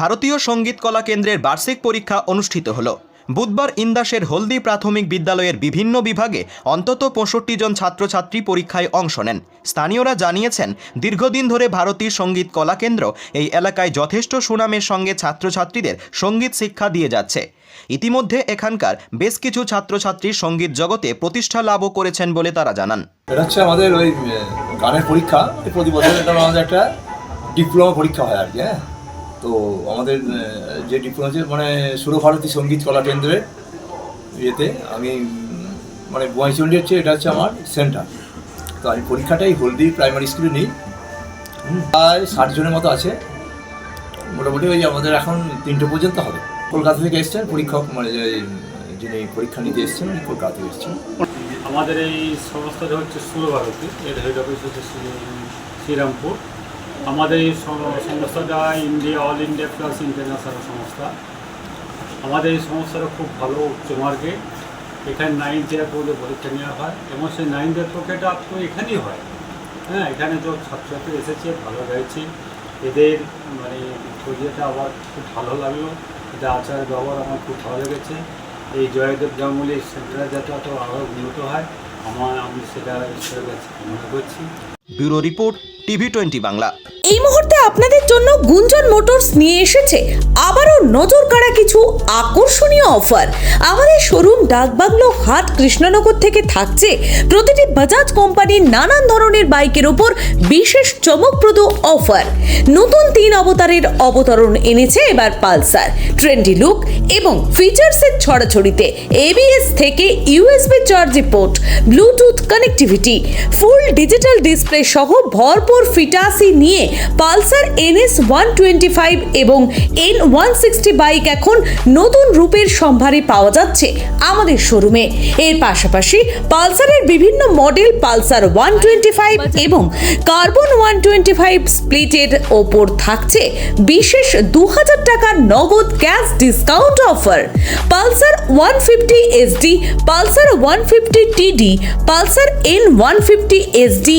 ভারতীয় সংগীত কলা কেন্দ্রের বার্ষিক পরীক্ষা অনুষ্ঠিত হলো। বুধবার ইন্দাসের হলদি প্রাথমিক বিদ্যালয়ের বিভিন্ন বিভাগে অন্তত পঁয়ষট্টি জন ছাত্রছাত্রী পরীক্ষায় অংশ নেন। স্থানীয়রা জানিয়েছেন, দীর্ঘদিন ধরে ভারতীয় সংগীত কলা কেন্দ্র এই এলাকায় যথেষ্ট সুনামের সঙ্গে ছাত্রছাত্রীদের সংগীত শিক্ষা দিয়ে যাচ্ছে। ইতিমধ্যে এখানকার বেশ কিছু ছাত্রছাত্রী সংগীত জগতে প্রতিষ্ঠা লাভও করেছেন বলে তারা জানান। হচ্ছে আমাদের ওই গানের পরীক্ষা। প্রতি বছর একটা ডিপ্লোমা পরীক্ষা হয় আর কি হ্যাঁ। তো আমাদের যে ডিপ্লোমা আছে মানে সুরভারতী সংগীত কলা কেন্দ্রের ইয়েতে আমি মানে বয়সন্ডি হচ্ছে, এটা হচ্ছে আমার সেন্টার। তো আমি পরীক্ষাটাই হলদি প্রাইমারি স্কুলে নিই। প্রায় ষাট জনের মতো আছে। মোটামুটি ওই আমাদের এখন তিনটে পর্যন্ত হবে। কলকাতা থেকে এসছেন পরীক্ষক মানে যিনি পরীক্ষা নিতে এসছেন, উনি কলকাতা থেকে এসছেন। আমাদের এই সংস্থাটা হচ্ছে সুরভারতী, এর হেড অফিস হচ্ছে শ্রী- শ্রীরামপুর। আমাদের এই সংস্থাটা India all India plus international সংস্থা। আমাদের এই সংস্থাটা খুব ভালো উচ্চমার্গে এখানে নাইন টিয়ার পর্যন্ত পরীক্ষা নেওয়া হয় এবং সেই নাইন টিয়ার পরীক্ষাটা তো এখানেই হয়। হ্যাঁ এখানে যে ছাত্রছাত্রী এসেছে, ভালো গাইছে। এদের মানে পরিচয়টা আমার খুব ভালো লাগল। এটা আচার ব্যবহার আমার খুব ভালো লেগেছে। এই জয়দেব গাঙ্গুলি সেন্টারে যাতে আরও আরও উন্নত হয়, আমার আমি সেটা ঈশ্বরের কাছে মনে করছি। Bureau report, TV twenty Bangla. এই মুহূর্তে আপনাদের জন্য গুঞ্জন মোটরস নিয়ে এসেছে আবারও নজর কাড়া কিছু আকর্ষণীয় অফার। আমাদের শোরুম ডাকবাংলো হাট কৃষ্ণনগর থেকে থাকছে প্রতিটি বাজাজ কোম্পানির নানান ধরনের বাইকের ওপর বিশেষ চমকপ্রদ অফার। নতুন তিন অবতারের অবতরণ এনেছে এবার পালসার। ট্রেন্ডি লুক এবং ফিচার্সের ছড়াছড়িতে এবিএস থেকে USB charging port, Bluetooth connectivity, full digital display সহ ভরপুর ফিটাসি নিয়ে Pulsar NS one twenty five এবং এন ওয়ান সিক্সটি বাইক এখন নতুন রূপের সম্ভারে পাওয়া যাচ্ছে আমাদের শোরুমে। এর পাশাপাশি পালসারের বিভিন্ন model Pulsar one twenty five এবং কার্বন ওয়ান টোয়েন্টি ফাইভ স্প্লিটের ওপর থাকছে বিশেষ দু হাজার টাকার নগদ cash discount offer. Pulsar one fifty SD Pulsar one fifty TD Pulsar N one fifty SD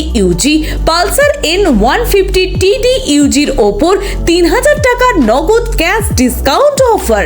UG Pulsar N one fifty TD ইউজির ওপর তিন হাজার টাকার নগদ ক্যাশ ডিসকাউন্ট অফার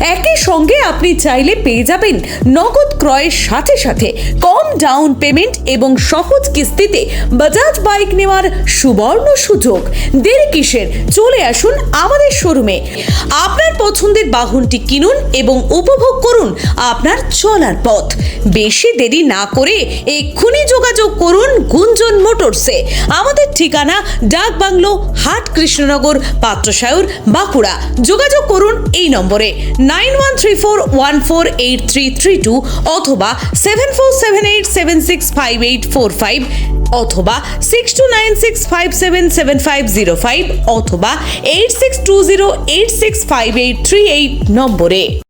একই সঙ্গে আপনি চাইলে পেয়ে যাবেন নগদ ক্রয়ের সাথে সাথে কম ডাউন পেমেন্ট এবং সহজ কিস্তিতে বাজাজ বাইক নেওয়ার সুবর্ণ সুযোগ। দেরি কিসের? চলে আসুন আমাদের শোরুমে। আপনার পছন্দের বাহনটি কিনুন এবং উপভোগ করুন আপনার চলার পথ। বেশি দেরি না করে এক্ষুনি যোগাযোগ করুন গুঞ্জন মোটরসে। আমাদের ঠিকানা ডাক বাংলো, হাট কৃষ্ণনগর, পাত্রসায়র, বাঁকুড়া। যোগাযোগ করুন এই নম্বরে। Nine one three four one four eight three three two অথবা seven four seven eight seven six five eight four five অথবা six two nine six five seven seven five zero five অথবা eight six two zero eight six five eight three eight নম্বরে।